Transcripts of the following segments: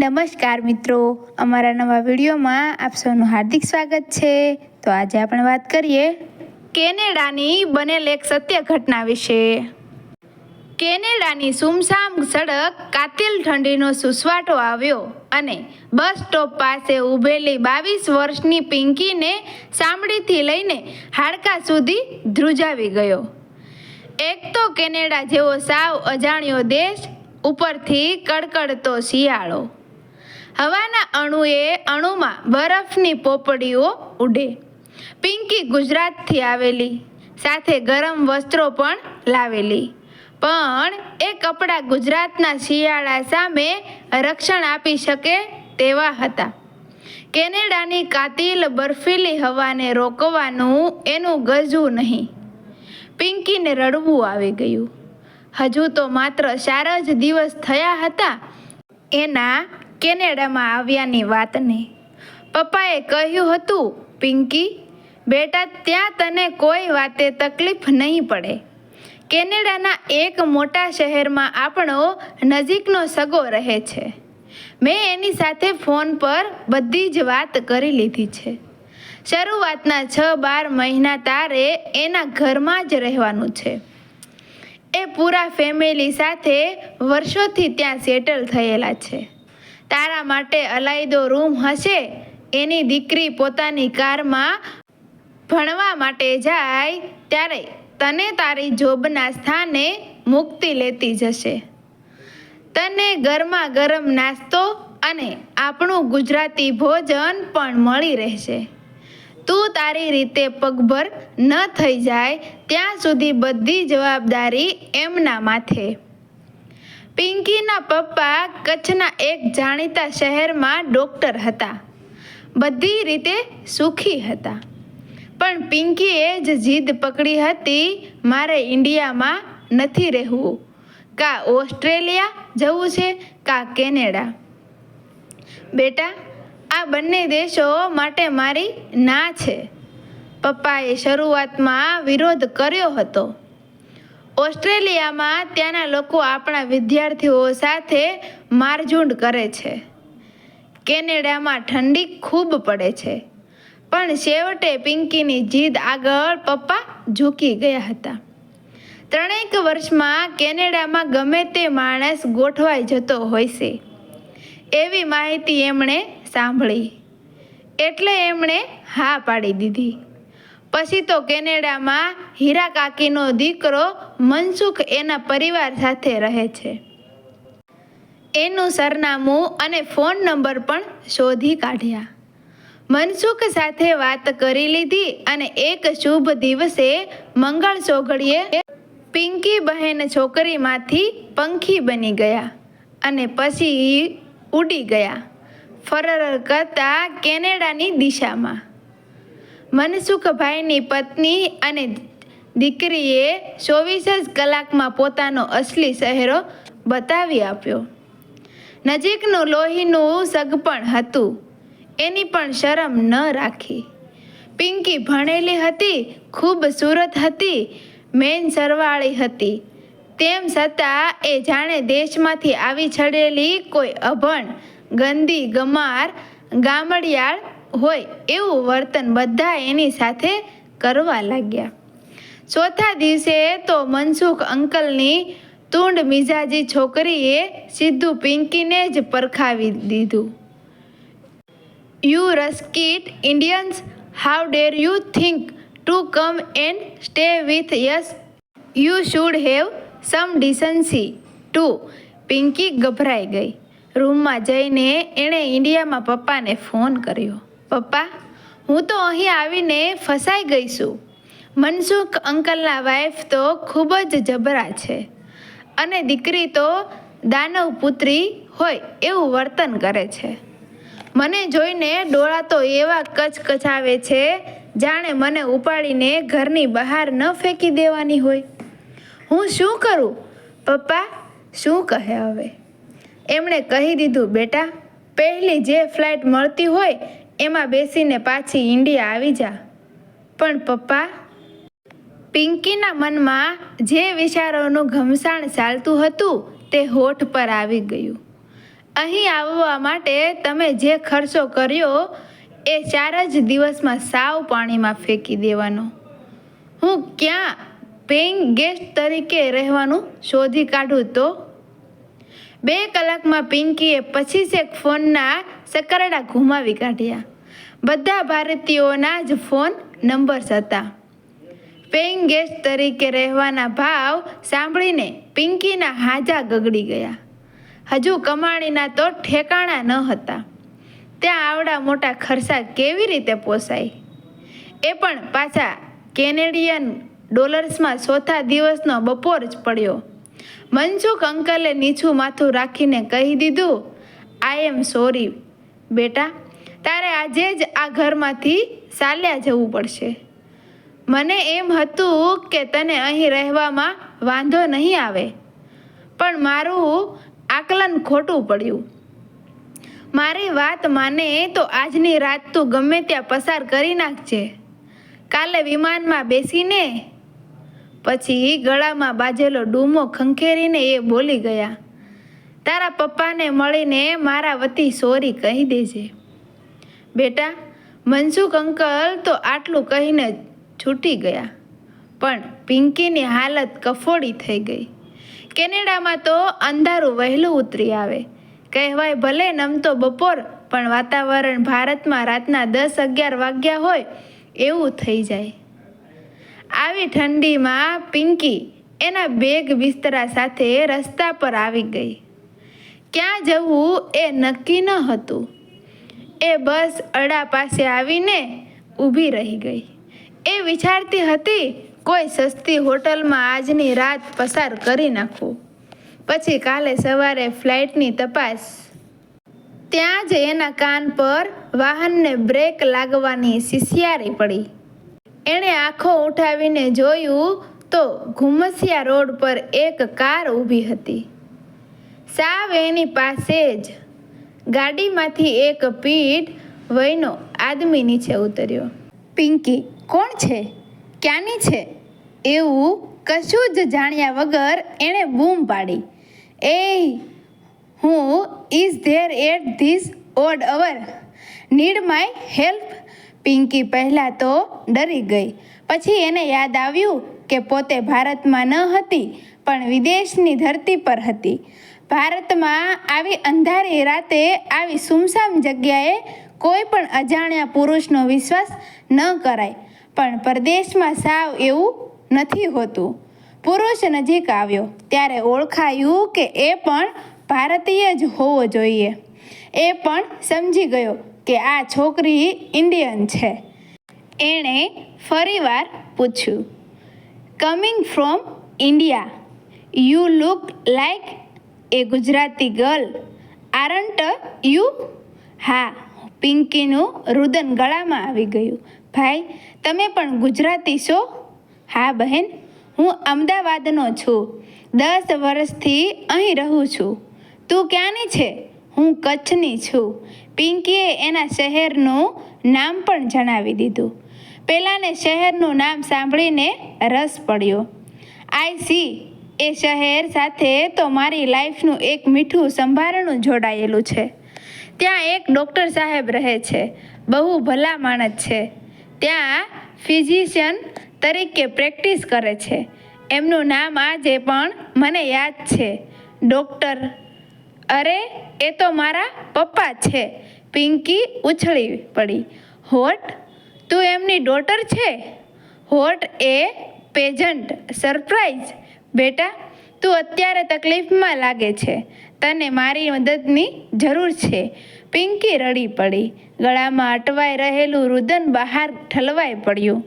નમસ્કાર મિત્રો. અમારા નવા વિડીયોમાં આપ સૌનું હાર્દિક સ્વાગત છે. તો આજે આપણે વાત કરીએ કેનેડાની બનેલ એક સત્ય ઘટના વિશે. કેનેડાની સુમસામ સડક કાતિલ ઠંડીનો સુસવાટો આવ્યો અને બસ સ્ટોપ પાસે ઊભેલી બાવીસ વર્ષની પિંકીને સાંભળીથી લઈને હાડકા સુધી ધ્રુજાવી ગયો. એક તો કેનેડા જેવો સાવ અજાણ્યો દેશ ઉપરથી કડકડતો શિયાળો. હવાના અણુએ અણુમાં બરફની પોપડીઓ ઉડે. પિંકી ગુજરાતથી આવેલી, સાથે ગરમ વસ્ત્રો પણ લાવેલી. પણ એ કપડાં ગુજરાતના શિયાળા સામે રક્ષણ આપી શકે તેવા હતા. કેનેડાની કાતિલ બર્ફીલી હવાને રોકવાનું એનું ગજું નહીં. પિંકીને રડવું આવી ગયું. હજુ તો માત્ર ચાર જ દિવસ થયા હતા. એના કેનેડામાં આવ્યાની વાતને. પપ્પાએ કહ્યું હતું, પિંકી, બેટા, ત્યાં તને કોઈ વાતે તકલીફ નહીં પડે. કેનેડાના એક મોટા શહેરમાં આપણો નજીકનો સગો રહે છે. મેં એની સાથે ફોન પર બધી જ વાત કરી લીધી છે. શરૂઆતના છ બાર મહિના તારે એના ઘરમાં જ રહેવાનું છે. એ પૂરા ફેમિલી સાથે વર્ષોથી ત્યાં સેટલ થયેલા છે. તારા માટે અલાયદો રૂમ હશે? એની દીકરી પોતાની કારમાં ભણવા માટે જાય ત્યારે તને તારી જોબના સ્થાને મુક્તિ લેતી જશે. તને ગરમા ગરમ નાસ્તો અને આપણું ગુજરાતી ભોજન પણ મળી રહેશે. તું તારી રીતે પગભર ન થઈ જાય, ત્યાં સુધી બધી જવાબદારી એમના માથે. પિંકીના પપ્પા કચ્છના એક જાણીતા શહેરમાં ડૉક્ટર હતા. બધી રીતે સુખી હતા. પણ પિંકીએ જ જીદ પકડી હતી, મારે ઇન્ડિયામાં નથી રહેવું. કા ઓસ્ટ્રેલિયા જવું છે, કા કેનેડા. બેટા, આ બંને દેશો માટે મારી ના છે. પપ્પાએ શરૂઆતમાં વિરોધ કર્યો હતો. ઓસ્ટ્રેલિયામાં ત્યાંના લોકો આપણા વિદ્યાર્થીઓ સાથે મારઝૂંડ કરે છે. કેનેડામાં ઠંડી ખૂબ પડે છે. પણ છેવટે પિંકીની જીદ આગળ પપ્પા ઝૂકી ગયા હતા. ત્રણેક વર્ષમાં કેનેડામાં ગમે તે માણસ ગોઠવાઈ જતો હોય છે. એવી માહિતી એમણે સાંભળી. એટલે એમણે હા પાડી દીધી. પછી તો કેનેડામાં હીરા કાકીનો દીકરો મનસુખ એના પરિવાર સાથે રહે છે. એનું સરનામું અને ફોન નંબર પણ શોધી કાઢ્યા. મનસુખ સાથે વાત કરી લીધી અને એક શુભ દિવસે મંગળ સોઘડીએ પિંકી બહેન છોકરીમાંથી પંખી બની ગયા અને પછી ઉડી ગયા, ફરર કરતા કેનેડાની દિશામાં. મનસુખભાઈની પત્ની અને દીકરીએ ચોવીસ જ કલાકમાં પોતાનો અસલી ચહેરો બતાવી આપ્યો. નજીકનું લોહીનું સગપણ હતું. એની પણ શરમ ન રાખી. પિંકી ભણેલી હતી ખૂબસૂરત હતી, મેન સરવાળી હતી. તેમ છતાં એ જાણે દેશમાંથી આવી છડેલી કોઈ અભણ, ગંદી, ગમાર, ગામડિયાળ હોય એવું વર્તન બધા એની સાથે કરવા લાગ્યા. ચોથા દિવસે તો મનસુખ અંકલની તુંડ મિજાજી છોકરીએ સીધું પિંકીને જ પરખાવી દીધું. You rascal Indians how dare you think to come and stay with yes you should have some decency to Pinky ગભરાઈ ગઈ. રૂમમાં જઈને એણે ઇન્ડિયામાં પપ્પાને ફોન કર્યો. પપ્પા, હું તો અહીં આવીને ફસાઈ ગઈ છું. મનસુખ અંકલના વાઈફ તો ખૂબ જ જબરા છે અને દીકરી તો દાનવ પુત્રી હોય એવું વર્તન કરે છે. મને જોઈને ડોળા તો એવા કચકચાવે છે, જાણે મને ઉપાડીને ઘરની બહાર ન ફેંકી દેવાની હોય. હું શું કરું? પપ્પા, શું કહે હવે? એમણે કહી દીધું, બેટા, પહેલી જે ફ્લાઇટ મળતી હોય એમાં બેસીને પાછી ઇન્ડિયા આવી જા. પણ પપ્પા, પિંકીના મનમાં જે વિચારોનું ઘમસાણ ચાલતું હતું તે હોઠ પર આવી ગયું. અહીં આવવા માટે તમે જે ખર્ચો કર્યો એ ચાર જ દિવસમાં સાવ પાણીમાં ફેંકી દેવાનો. હું ક્યાં પેઇંગ ગેસ્ટ તરીકે રહેવાનું શોધી કાઢું તો? બે કલાકમાં પિંકીએ પચીસેક ફોનના સકરડા ઘુમાવી કાઢ્યા. બધા ભારતીયોના જ ફોન નંબર્સ હતા. પેઇંગ ગેસ્ટ તરીકે રહેવાના ભાવ સાંભળીને પિંકીના હાજા ગગડી ગયા. હજુ કમાણીના તો ઠેકાણા ન હતા. ત્યાં આવડા મોટા ખર્ચા કેવી રીતે પોસાય? એ પણ પાછા કેનેડિયન ડોલર્સમાં ચોથા દિવસનો બપોર જ પડ્યો. મનસુખ અંકલે નીચું માથું રાખીને કહી દીધું આઈ એમ સોરી બેટા, તારે આજે જ આ ઘરમાંથી ચાલ્યા જવું પડશે. મને એમ હતું કે તને અહીં રહેવામાં વાંધો નહીં આવે, પણ મારું આકલન ખોટું પડ્યું. મારી વાત માને તો આજની રાત તું ગમે ત્યાં પસાર કરી નાખજે. કાલે વિમાનમાં બેસીને? પછી ગળામાં બાજેલો ડૂમો ખંખેરીને એ બોલી ગયા. તારા પપ્પાને મળીને મારા વતી સોરી કહી દેજે. બેટા, મનસુખ અંકલ તો આટલું કહીને છૂટી ગયા, પણ પિંકીની હાલત કફોડી થઈ ગઈ. કેનેડામાં તો અંધારું વહેલું ઉતરી આવે. કહેવાય ભલે નમતો બપોર, પણ વાતાવરણ ભારતમાં રાતના દસ અગિયાર વાગ્યા હોય એવું થઈ જાય. આવી ઠંડીમાં પિંકી એના બેગ બિસ્તરા સાથે રસ્તા પર આવી ગઈ. ક્યાં જવું એ નક્કી ન હતું. એ બસ અડા પાસે આવીને ઊભી રહી ગઈ. એ વિચારતી હતી, કોઈ સસ્તી હોટલમાં આજની રાત પસાર કરી નાખું. પછી કાલે સવારે ફ્લાઇટની તપાસ. ત્યાં જ એના કાન પર વાહનને બ્રેક લાગવાની શિશિયારી પડી. એણે આંખો ઉઠાવીને જોયું તો ઘુમસિયા રોડ પર એક કાર ઊભી હતી. સાવ એની પાસે જ ગાડીમાંથી એક પીઠ વયનો આદમી નીચે ઉતર્યો. પિંકી, કોણ છે? ક્યાંની છે? એવું કશું જ જાણ્યા વગર એણે બૂમ પાડી. એ who is there at this odd hour. Need my help. Pinky પહેલાં તો ડરી ગઈ. પછી એને યાદ આવ્યું કે પોતે ભારતમાં ન હતી, પણ વિદેશની ધરતી પર હતી. ભારતમાં આવી અંધારી રાતે આવી સુમસામ જગ્યાએ કોઈ પણ અજાણ્યા પુરુષનો વિશ્વાસ ન કરાય. પણ પરદેશમાં સાવ એવું નથી હોતું. પુરુષ નજીક આવ્યો. ત્યારે ઓળખાયું કે એ પણ ભારતીય જ હોવો જોઈએ. એ પણ સમજી ગયો કે આ છોકરી ઇન્ડિયન છે. એણે ફરીવાર પૂછ્યું coming from India you look like a Gujarati girl. Aren't you? હા, પિંકીનું રુદન ગળામાં આવી ગયું. ભાઈ, તમે પણ ગુજરાતી છો? હા, બહેન, હું અમદાવાદનો છું. દસ વર્ષથી અહીં રહું છું. તું ક્યાંની છે? હું કચ્છની છું. પિંકીએ એના શહેરનું નામ પણ જણાવી દીધું. પહેલાંને શહેરનું નામ સાંભળીને રસ પડ્યો. આઈ સી એ શહેર સાથે તો મારી લાઈફનું એક મીઠું સંભારણું જોડાયેલું છે. ત્યાં એક ડૉક્ટર સાહેબ રહે છે. બહુ ભલા માણસ છે. ત્યાં ફિઝિશિયન તરીકે પ્રેક્ટિસ કરે છે. એમનું નામ આજે પણ મને યાદ છે. ડૉક્ટર. અરે, એ તો મારા પપ્પા છે. પિંકી ઉછળી પડી. હોટ, તું એમની ડોટર છે? What a pleasant. સરપ્રાઈઝ. બેટા, તું અત્યારે તકલીફમાં લાગે છે. તને મારી મદદની જરૂર છે. પિંકી રડી પડી. ગળામાં અટવાઈ રહેલું રુદન બહાર ઠલવાઈ પડ્યું.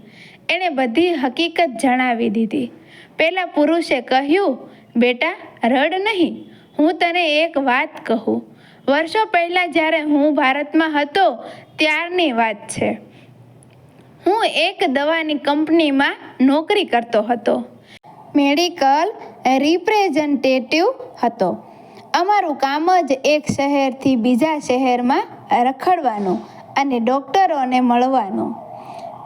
એણે બધી હકીકત જણાવી દીધી. પહેલાં પુરુષે કહ્યું, બેટા, રડ નહીં. હું તને એક વાત કહું. વર્ષો પહેલાં જ્યારે હું ભારતમાં હતો, ત્યારની વાત છે. હું એક દવાની કંપનીમાં નોકરી કરતો હતો. મેડિકલ રિપ્રેઝન્ટેટિવ હતો. અમારું કામ જ એક શહેરથી બીજા શહેરમાં રખડવાનું અને ડૉક્ટરોને મળવાનું.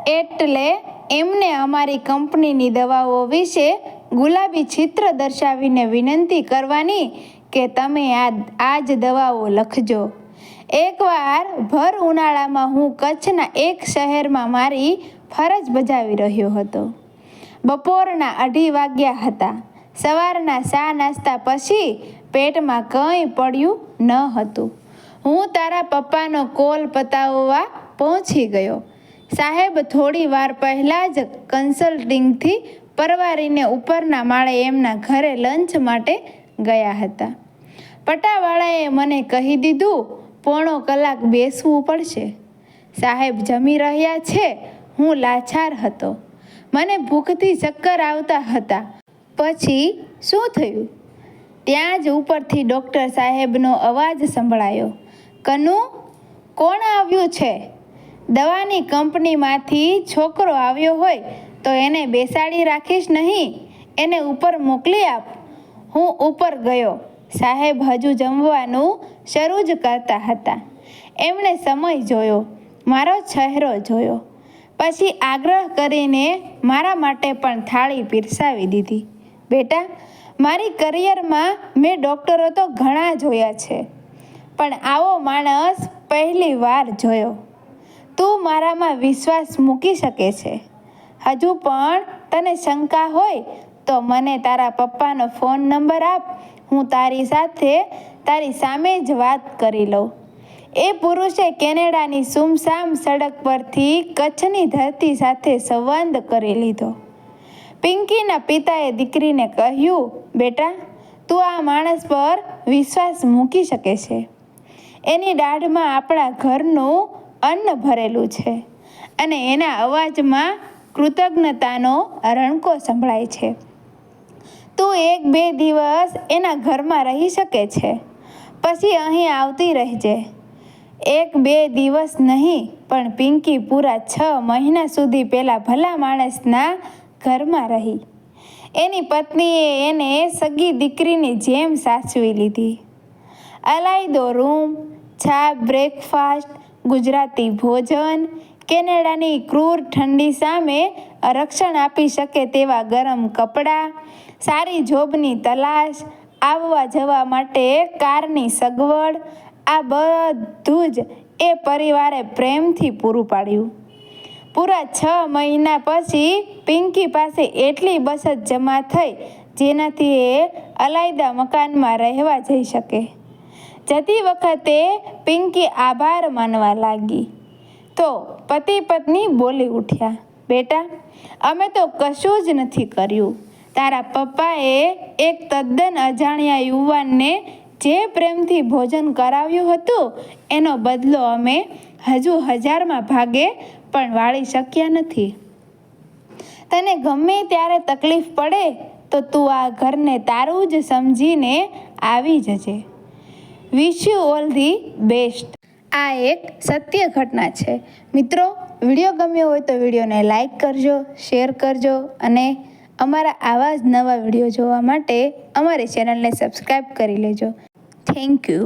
એટલે એમને અમારી કંપનીની દવાઓ વિશે ગુલાબી ચિત્ર દર્શાવીને વિનંતી કરવાની કે તમે આ આ જ દવાઓ લખજો. એકવાર ભર ઉનાળામાં હું કચ્છના એક શહેરમાં મારી ફરજ બજાવી રહ્યો હતો. બપોરના અઢી વાગ્યા હતા. સવારના ચા નાસ્તા પછી પેટમાં કંઈ પડ્યું ન હતું. હું તારા પપ્પાનો કોલ પતાવવા પહોંચી ગયો. સાહેબ થોડી વાર પહેલાં જ કન્સલ્ટિંગથી પરવારીને ઉપરના માળે એમના ઘરે લંચ માટે ગયા હતા. પટાવાળાએ મને કહી દીધું, પોણો કલાક બેસવું પડશે. સાહેબ જમી રહ્યા છે. હું લાચાર હતો. મને ભૂખથી ચક્કર આવતા હતા. પછી શું થયું? ત્યાં જ ઉપરથી ડૉક્ટર સાહેબનો અવાજ સંભળાયો. કનુ, કોણ આવ્યું છે? દવાની કંપનીમાંથી છોકરો આવ્યો હોય તો એને બેસાડી રાખીશ નહીં? એને ઉપર મોકલી આપ. હું ઉપર ગયો. સાહેબ હજુ જમવાનું શરૂ જ કરતા હતા. એમણે સમય જોયો. મારો ચહેરો જોયો. પછી આગ્રહ કરીને મારા માટે પણ થાળી પીરસાવી દીધી. બેટા, મારી કરિયરમાં મેં ડૉક્ટરો તો ઘણા જોયા છે, પણ આવો માણસ પહેલી વાર જોયો. તું મારામાં વિશ્વાસ મૂકી શકે છે. હજુ પણ તને શંકા હોય તો મને તારા પપ્પાનો ફોન નંબર આપ, હું તારી સાથે તારી સામે જ વાત કરી લઉં. એ પુરુષે કેનેડાની સુમસામ સડક પરથી કચ્છની ધરતી સાથે સંવાદ કરી લીધો. પિંકીના પિતાએ દીકરીને કહ્યું, બેટા, તું આ માણસ પર વિશ્વાસ મૂકી શકે છે. એની દાઢમાં આપણા ઘરનું અન્ન ભરેલું છે અને એના અવાજમાં કૃતજ્ઞતાનો રણકો સંભળાય છે. તું એક બે દિવસ એના ઘરમાં રહી શકે છે. પછી અહીં આવતી રહેજે. એક બે દિવસ નહીં, પણ પિંકી પૂરા છ મહિના સુધી પેલા ભલા માણસના ઘરમાં રહી. એની પત્નીએ એને સગી દીકરીની જેમ સાચવી લીધી. અલાયદો રૂમ છા બ્રેકફાસ્ટ, ગુજરાતી ભોજન, કેનેડાની ક્રૂર ઠંડી સામે રક્ષણ આપી શકે તેવા ગરમ કપડાં, સારી જોબની તલાશ, આવવા જવા માટે કારની સગવડ આ બધું જ એ પરિવારે પ્રેમથી પૂરું પાડ્યું. પૂરા છ મહિના પછી પિંકી પાસે એટલી બચત જમા થઈ, જેનાથી એ અલાયદા મકાનમાં રહેવા જઈ શકે. જતી વખતે પિંકી આભાર માનવા લાગી. તો પતિ પત્ની બોલી ઉઠ્યા, બેટા, અમે તો કશું જ નથી કર્યું. તારા પપ્પાએ એક તદ્દન અજાણ્યા યુવાનને જે પ્રેમથી ભોજન કરાવ્યું હતું, એનો બદલો અમે હજુ હજારમાં ભાગે પણ વાળી શક્યા નથી. તને ગમે ત્યારે તકલીફ પડે, તો તું આ ઘરને તારું જ સમજીને આવી જજે. Wish you all the best આ એક સત્ય ઘટના છે. મિત્રો, વીડિયો ગમ્યો હોય તો વિડીયોને લાઈક કરજો, શેર કરજો અને અમારા આવા જ નવા વીડિયો જોવા માટે અમારી ચેનલને સબસ્ક્રાઈબ કરી લેજો. Thank you